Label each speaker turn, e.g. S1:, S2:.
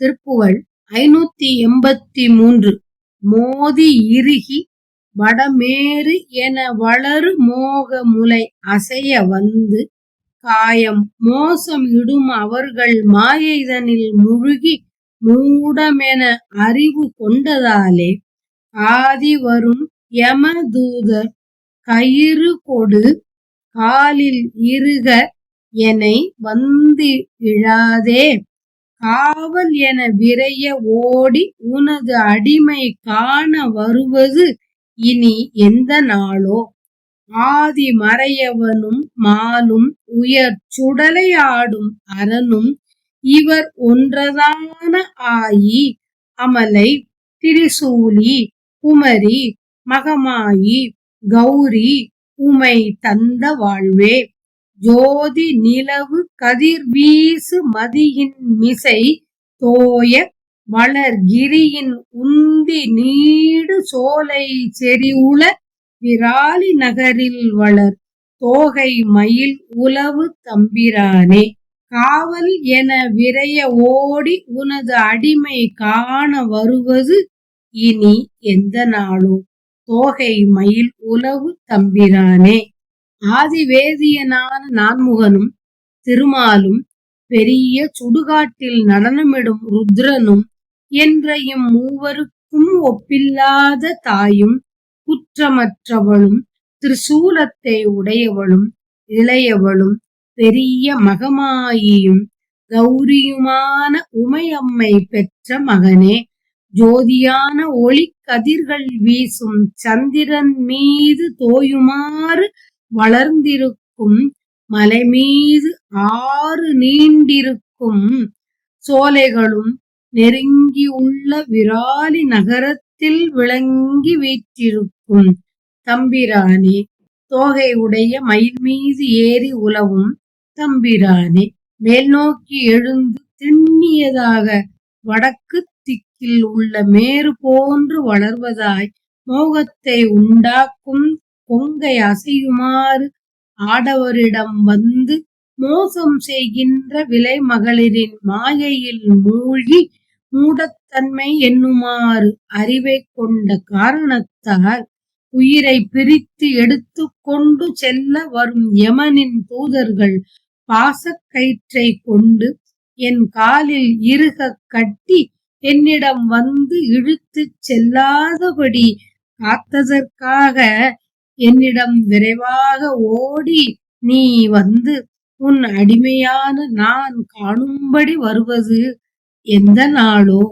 S1: திருப்புகழ் ஐநூத்தி எண்பத்தி மூன்று. மோதி இறுகி வடமேறு என வளரு மோக முலை அசைய வந்து காயம் மோசம் இடும் அவர்கள் மாயைதனில் முழுகி மூடமென அறிவு கொண்டதாலே ஆதி வரும் யமதூதர் கயிறு கொடு காலில் இருக எனை வந்து இழாதே. காவல் என விரைய ஓடி உனது அடிமை காண வருவது இனி எந்த நாளோ? ஆதி மறையவனும் மாலும் உயர் சுடலையாடும் அரணும் இவர் ஒன்றதான ஆயி அமலை திரிசூலி குமரி மகமாயி கௌரி உமை தந்த வாழ்வே. ஜோதி நிலவு கதிர் வீசு மதியின் மிசை தோய வளர்கிரியின் உந்தி நீடு சோலை செறிவுள விராலி நகரில் வளர் தோகை மயில் உலவு தம்பிரானே. காவல் என விரைய ஓடி உனது அடிமை காண வருவது இனி எந்த நாளோ? தோகை மயில் உலவு தம்பிரானே. ஆதிவேதியனான நான்முகனும் திருமாலும் பெரிய சுடுகாட்டில் நடனமிடும் ருத்ரனும் என்ற இம் மூவருக்கும் ஒப்பில்லாத தாயும் குற்றமற்றவளும் திரிசூலத்தை உடையவளும் இளையவளும் பெரிய மகமாயியும் கௌரியுமான உமையம்மை பெற்ற மகனே ஜோதியான ஒளி கதிர்கள் வீசும் சந்திரன் மீது தோயுமாறு வளர்ந்திருக்கும் மலை மீது ஆறு நீண்டிருக்கும் சோலைகளும் நெருங்கியுள்ள விராலி நகரத்தில் விளங்கி வீற்றிருக்கும். தம்பிரானே தோகை உடைய மயில் மீது ஏறி உலவும் தம்பிரானே மேல் நோக்கி எழுந்து திண்ணியதாக வடக்கு திக்கில் உள்ள மேறு போன்று வளர்வதாய் மோகத்தை உண்டாக்கும் கொங்கை அசையுமாறு ஆடவரிடம் வந்து மோசம் செய்கின்ற விலை மகளிரின் மாயையில் மூழ்கி மூடத்தன்மை என்னுமாறு அறிவை கொண்ட காரணத்தால் உயிரை பிரித்து எடுத்து கொண்டு செல்ல வரும் யமனின் தூதர்கள் பாசக்கயிற்றை கொண்டு என் காலில் இருக கட்டி என்னிடம் வந்து இழுத்துச் செல்லாதபடி காத்ததற்காக என்னிடம் விரைவாக ஓடி நீ வந்து உன் அடிமையான நான் காணும்படி வருவது எந்த நாளோ